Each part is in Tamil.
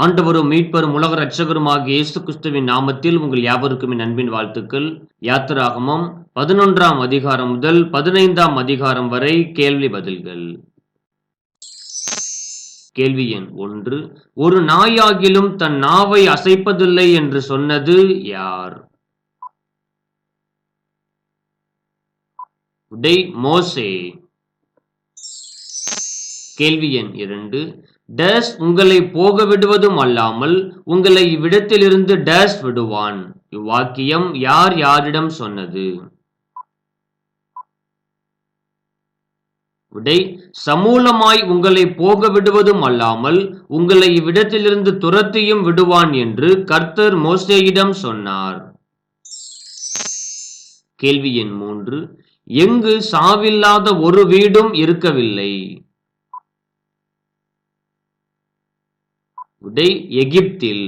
ஆண்டவரும் மீட்பரும் உலக ரட்சகருமாகிய இயேசு கிறிஸ்துவின் நாமத்தில் உங்கள் யாவருக்கும் என் அன்பின் வாழ்த்துக்கள். யாத்திராகமம் பதினொன்றாம் அதிகாரம் முதல் பதினைந்தாம் அதிகாரம் வரை கேள்வி பதில்கள். கேள்வி எண் ஒன்று. ஒரு நாயாகிலும் தன் நாவை அசைப்பதில்லை என்று சொன்னது யார்? விடை மோசே. கேள்வி எண் இரண்டு. டேஸ் உங்களை போக விடுவதும் அல்லாமல் உங்களை இவ்விடத்திலிருந்து டேஸ் விடுவான். இவ்வாக்கியம் யார் யாரிடம் சொன்னது? விடை சமூலமாய் உங்களை போக விடுவதும் அல்லாமல் உங்களை இவ்விடத்திலிருந்து துரத்தியும் விடுவான் என்று கர்த்தர் மோசேயிடம் சொன்னார். கேள்வி எண் மூன்று எங்கு சாவில்லாத ஒரு வீடும் இருக்கவில்லை. விடை எகிப்தில்.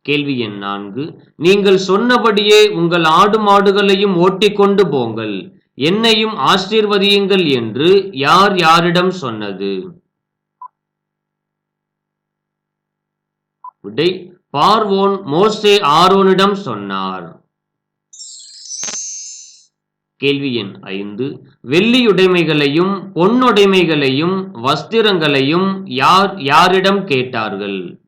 கேள்வி எண் நான்கு. நீங்கள் சொன்னபடியே உங்கள் ஆடு மாடுகளையும் ஓட்டிக்கொண்டு போங்கள். என்னையும் ஆசீர்வதியுங்கள் என்று யார் யாரிடம் சொன்னது? விடை பார்வோன் மோசே ஆரோனிடம் சொன்னார். கேள்வி எண் ஐந்து. வெள்ளியுடைமைகளையும் பொன்னுடைமைகளையும் வஸ்திரங்களையும் யார் யாரிடம் கேட்டார்கள்?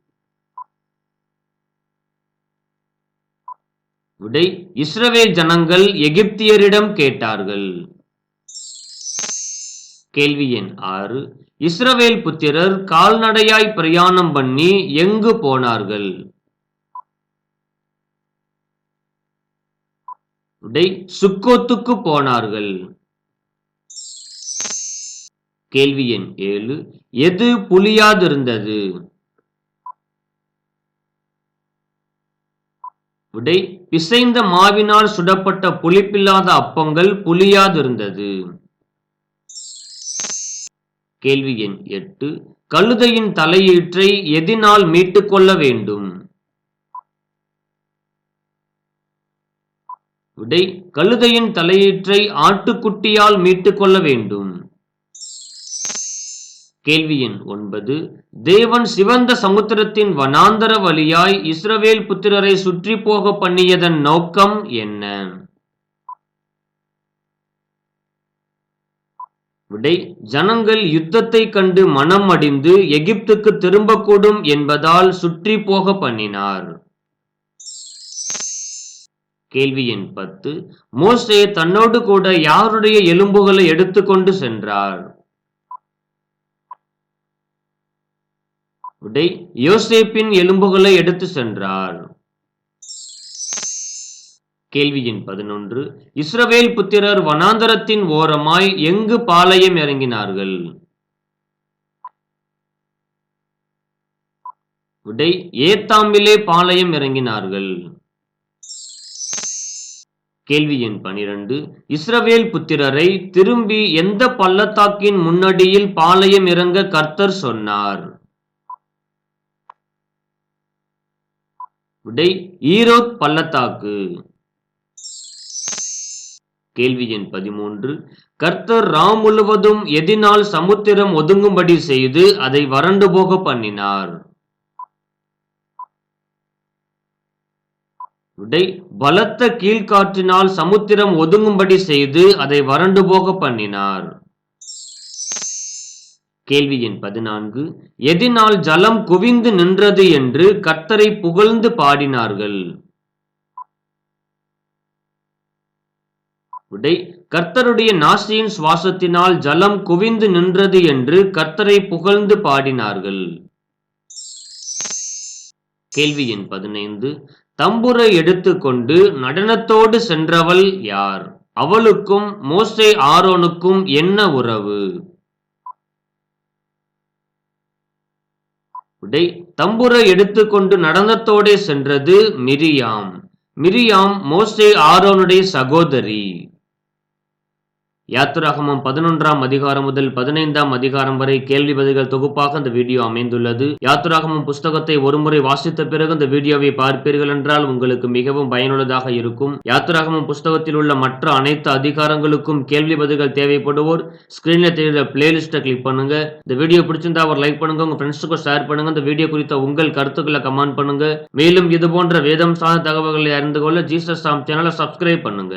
விடை இஸ்ரவேல் ஜனங்கள் எகிப்தியரிடம் கேட்டார்கள். கேள்வி எண் ஆறு. இஸ்ரவேல் புத்திரர் கால்நடையாய் பிரயாணம் பண்ணி எங்கு போனார்கள்? சுக்கோத்துக்கு போனார்கள். கேள்வி எண் ஏழு. எது புலியாதிருந்தது? விடை பிசைந்த மாவினால் சுடப்பட்ட புளிப்பில்லாத அப்பங்கள் புலியாதிருந்தது. கேள்வி எண் எட்டு. கழுதையின் தலையீற்றை எதினால் மீட்டுக்கொள்ள வேண்டும். விடை கழுதையின் தலையீற்றை ஆட்டுக்குட்டியால் மீட்டுக் கொள்ள வேண்டும். கேள்வி எண் ஒன்பது. தேவன் சிவந்த சமுத்திரத்தின் வனாந்தர வழியாய் இஸ்ரவேல் புத்திரரை சுற்றி போக பண்ணியதன் நோக்கம் என்ன? விடை ஜனங்கள் யுத்தத்தை கண்டு மனம் அடிந்து எகிப்துக்கு திரும்பக்கூடும் என்பதால் சுற்றி போக பண்ணினார். கேள்வி எண் பத்து. மோசே தன்னோடு கூட யாருடைய எலும்புகளை எடுத்துக்கொண்டு சென்றார்? விடை யோசேப்பின் எலும்புகளை எடுத்து சென்றார். கேள்வியின் பதினொன்று. இஸ்ரவேல் புத்திரர் வனாந்தரத்தின் ஓரமாய் எங்கு பாளையம் இறங்கினார்கள்? விடை ஏத்தாம்பிலே பாளையம் இறங்கினார்கள். கேள்வி எண் பனிரெண்டு. இஸ்ரவேல் புத்திரரை திரும்பி எந்த பள்ளத்தாக்கின் முன்னடியில் பாளையம் இறங்க கர்த்தர் சொன்னார்? விடை ஈரோத் பள்ளத்தாக்கு. கேள்வி எண் பதிமூன்று. கர்த்தர் ராம் முழுவதும் எதினால் சமுத்திரம் ஒதுங்கும்படி செய்து அதை வறண்டு போக பண்ணினார். பலத்த கீழ்காற்றினால் சமுத்திரம் ஒதுங்கும்படி செய்து அதை வறண்டு போக பண்ணினார். கேள்வி எண் பதினான்கு. எதினால் ஜலம் குவிந்து நின்றது என்று கர்த்தரை புகழ்ந்து பாடினார்கள். விடை கர்த்தருடைய நாசியின் சுவாசத்தினால் ஜலம் குவிந்து நின்றது என்று கர்த்தரை புகழ்ந்து பாடினார்கள். கேள்வி எண் பதினைந்து. தம்புரை எடுத்துக்கொண்டு நடனத்தோடு சென்றவள் யார்? அவளுக்கும் மோசை ஆரோனுக்கும் என்ன உறவு? தம்புரை எடுத்துக்கொண்டு நடனத்தோடே சென்றது மிரியாம். மிரியாம் மோசே ஆரோனுடைய சகோதரி. யாத்திராகமம் பதினொன்றாம் அதிகாரம் முதல் பதினைந்தாம் அதிகாரம் வரை கேள்வி பதில்கள் தொகுப்பாக இந்த வீடியோ அமைந்துள்ளது. யாத்திராகமம் புஸ்தகத்தை ஒருமுறை வாசித்த பிறகு இந்த வீடியோவை பார்ப்பீர்கள் என்றால் உங்களுக்கு மிகவும் பயனுள்ளதாக இருக்கும். யாத்திராகமம் புஸ்தகத்தில் உள்ள மற்ற அனைத்து அதிகாரங்களுக்கும் கேள்வி பதில்கள் தேவைப்படுவோர் ஸ்கிரீன்ல தெரியுற பிளேலிஸ்ட்டை கிளிக் பண்ணுங்க. இந்த வீடியோ பிடிச்சிருந்தா அவர் லைக் பண்ணுங்க உங்க ஃப்ரெண்ட்ஸுக்கும் ஷேர் பண்ணுங்க. இந்த வீடியோ குறித்த உங்கள் கருத்துக்களை கமெண்ட் பண்ணுங்க. மேலும் இது போன்ற வேதம் சார்ந்த தகவல்களை அறிந்து கொள்ள ஜீசஸ் சாம் சேனலை சப்ஸ்கிரைப் பண்ணுங்க.